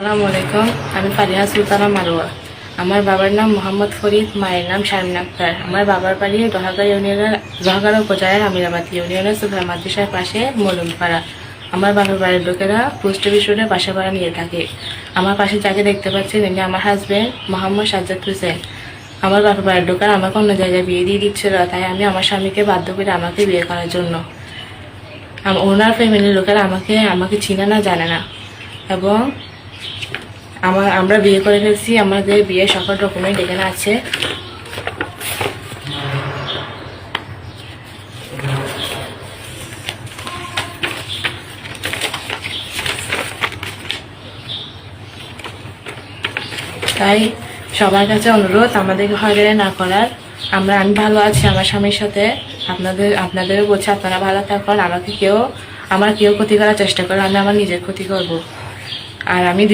আলাইকুম, আমি ফারিহা সুলতানা মারোয়া আমার বাবার নাম মোহাম্মদ ফরিদ, মায়ের নাম শারমিন আক্তার। আমার বাবার বাড়ি দহাগার ইউনিয়নের দহাগাড়া উপজেলার আমিরাবাদ ইউনিয়নের সুফরা মাদ্রাসার পাশে মলুমপাড়া। আমার বাবার বাড়ির লোকেরা পোস্ট অফিস রোডে বাসা ভাড়া নিয়ে থাকে। আমার পাশে যাকে দেখতে পাচ্ছেন, ইনি আমার হাজবেন্ড মোহাম্মদ সাজ্জাদ হোসেন। আমার বাবার বাড়ির লোকেরা আমাকে অন্য জায়গায় বিয়ে দিয়ে দিচ্ছিল, তাই আমি আমার স্বামীকে বাধ্য করে আমাকে বিয়ে করার জন্য। ওনার ফ্যামিলির লোকেরা আমাকে আমাকে চিনে না, জানে না। এবং আমার, আমরা বিয়ে করে ফেলছি, আমাদের বিয়ে সকল ডকুমেন্ট এখানে আছে। তাই সবার কাছে অনুরোধ, আমাদেরকে হয়রানি না করার। আমরা, আমি ভালো আছি আমার স্বামীর সাথে। আপনাদের, আপনাদেরও বলছি, আপনারা ভালো থাকুন, আমাকে কেউ, আমার কেউ ক্ষতি করার চেষ্টা করে, আমি আমার নিজের ক্ষতি করব। আর আমি